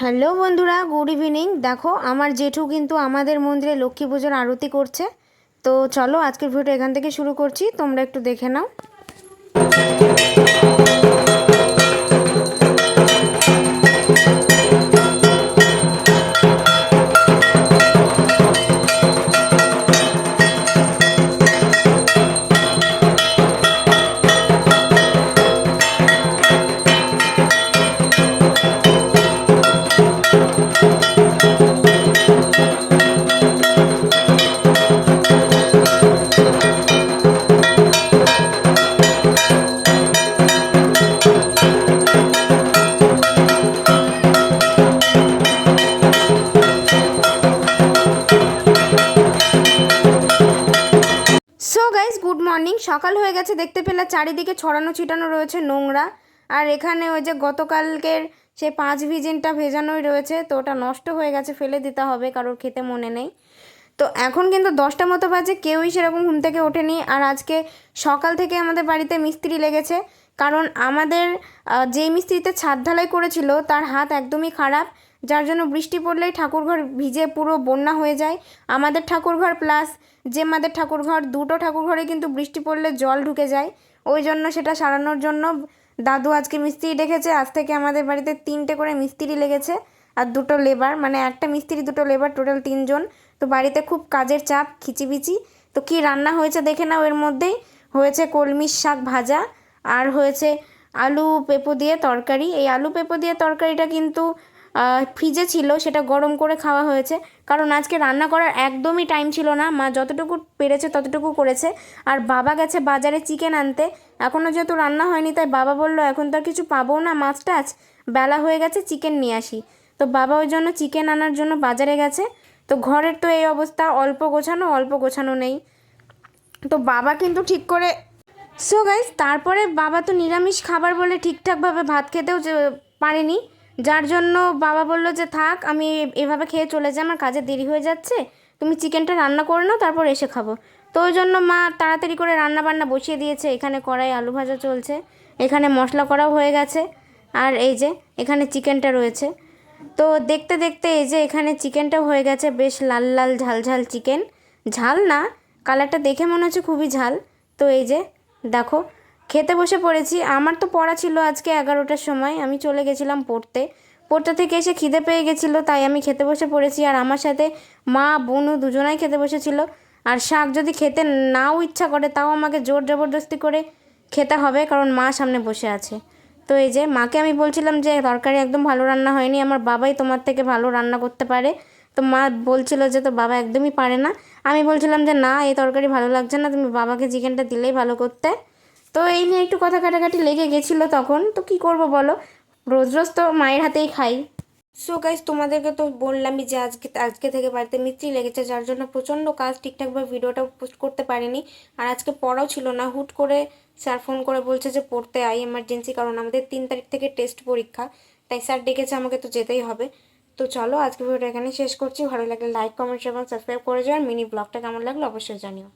Hello বন্ধুরা, good evening. দেখো, আমার জেঠু কিন্তু আমাদের মন্দিরে লক্ষ্মী পুজোর আরতি করছে। তো চলো, আজকের ভিডিওটা এখান থেকে শুরু করছি। তোমরা একটু দেখে নাও। মর্নিং সকাল হয়ে গেছে, দেখতে পেলে চারিদিকে ছড়ানো ছিটানো রয়েছে নোংরা। আর এখানে ওই যে গতকালকের সে পাঁচ ভিজিনটা ভেজানোই রয়েছে, তো ওটা নষ্ট হয়ে গেছে, ফেলে দিতে হবে, কারোর খেতে মনে নেই। তো এখন কিন্তু দশটা মতো বাজে, কেউই সেরকম ঘুম থেকে ওঠেনি। আর আজকে সকাল থেকে আমাদের বাড়িতে মিস্ত্রি লেগেছে কারণ আমাদের যেই মিস্ত্রিতে ছাদ ঢালাই করেছিল, তার হাত একদমই খারাপ। যার জন্য বৃষ্টি পড়লেই ঠাকুরঘর ভিজে পুরো বন্যা হয়ে যায়। আমাদের ঠাকুরঘর প্লাস যে মাদের ঠাকুরঘর, দুটো ঠাকুরঘরে কিন্তু বৃষ্টি পড়লে জল ঢুকে যায়। ওই জন্য সেটা সারানোর জন্য দাদু আজকে মিস্ত্রি ডেকেছে। আজ থেকে আমাদের বাড়িতে তিনটে করে মিস্ত্রি লেগেছে। আর দুটো লেবার মানে একটা মিস্ত্রি, দুটো লেবার টোটাল তিনজন। তো বাড়িতে খুব কাজের চাপ, খিচিবিচি। তো কি রান্না হয়েছে দেখে নাও এর মধ্যেই। হয়েছে কলমির শাক ভাজা। আর হয়েছে আলু পেঁপো দিয়ে তরকারি। এই আলু পেঁপো দিয়ে তরকারিটা কিন্তু ফ্রিজে ছিল, সেটা গরম করে খাওয়া হয়েছে। কারণ আজকে রান্না করার একদমই টাইম ছিল না। মা যতটুকু পেরেছে ততটুকু করেছে। আর বাবা গেছে বাজারে চিকেন আনতে। এখনও যেহেতু রান্না হয়নি, তাই বাবা বলল, এখন তো আর কিছু পাবো না মাছ টাছ। বেলা হয়ে গেছে চিকেন নিয়ে আসি। তো বাবা ওই জন্য চিকেন আনার জন্য বাজারে গেছে। তো ঘরের তো এই অবস্থা, অল্প গোছানো অল্প গোছানো নেই। তো বাবা কিন্তু ঠিক করে সো গাইস তারপরে বাবা তো নিরামিষ খাবার বলে ঠিকঠাকভাবে ভাত খেতেও পারেনি। যার জন্য বাবা বলল যে, থাক, আমি এভাবে খেয়ে চলে যাই, আমার কাজে দেরি হয়ে যাচ্ছে। তুমি চিকেনটা রান্না করে নাও, তারপর এসে খাব। তো ওই জন্য মা তাড়াতাড়ি করে রান্না বান্না বসিয়ে দিয়েছে। এখানে কড়াই আলু ভাজা চলছে, এখানে মশলা করাও হয়ে গেছে, আর এই যে এখানে চিকেনটা রয়েছে। তো দেখতে দেখতে এই যে এখানে চিকেনটাও হয়ে গেছে, বেশ লাল লাল ঝাল ঝাল চিকেন। ঝাল না, কালারটা দেখে মনে হচ্ছে খুবই ঝাল। তো এই যে দেখো, খেতে বসে পড়েছি। আমার তো পড়া ছিল আজকে এগারোটার সময়। আমি চলে গেছিলাম পড়তে। পড়তে থেকে এসে খিদে পেয়ে গেছিল, তাই আমি খেতে বসে পড়েছি। আর আমার সাথে মা বোনু দুজনাই খেতে বসেছিল। আর শাক যদি খেতে নাও ইচ্ছা করে, তাও আমাকে জোর জবরদস্তি করে খেতে হবে, কারণ মা সামনে বসে আছে। তো এই যে, মাকে আমি বলছিলাম যে, তরকারি একদম ভালো রান্না হয়নি। আমার বাবাই তোমার থেকে ভালো রান্না করতে পারে। তো মা বলছিল যে তো বাবা একদমই পারে না। আমি বলছিলাম যে না, এই তরকারি ভালো লাগছে না, তুমি বাবাকে চিকেনটা দিলেই ভালো করতে। তো এই নিয়ে একটু কথা কাটাকাটি লেগে গেছিল তখন। তো কি করব বলো? রোজ রোজ তো মায়ের হাতেই খাই। সো গাইজ তোমাদেরকে তো বললামই যে আজকে আজকে থেকে বাড়িতে মিস্ত্রি লেগেছে, যার জন্য প্রচণ্ড কাজ ঠিকঠাকভাবে ভিডিওটাও পোস্ট করতে পারিনি। আর আজকে পড়াও ছিল না, হুট করে স্যার ফোন করে বলছে যে পড়তে আই এমার্জেন্সি কারণ আমাদের তিন তারিখ থেকে টেস্ট পরীক্ষা। তাই স্যার ডেকেছে, আমাকে তো যেতেই হবে। তো চলো আজকে ভিডিওটা এখানে শেষ করছি। ভালো লাগলে লাইক কমেন্ট এবং সাবস্ক্রাইব করে আর মিনি ব্লগটা কেমন লাগল অবশ্যই জানিও।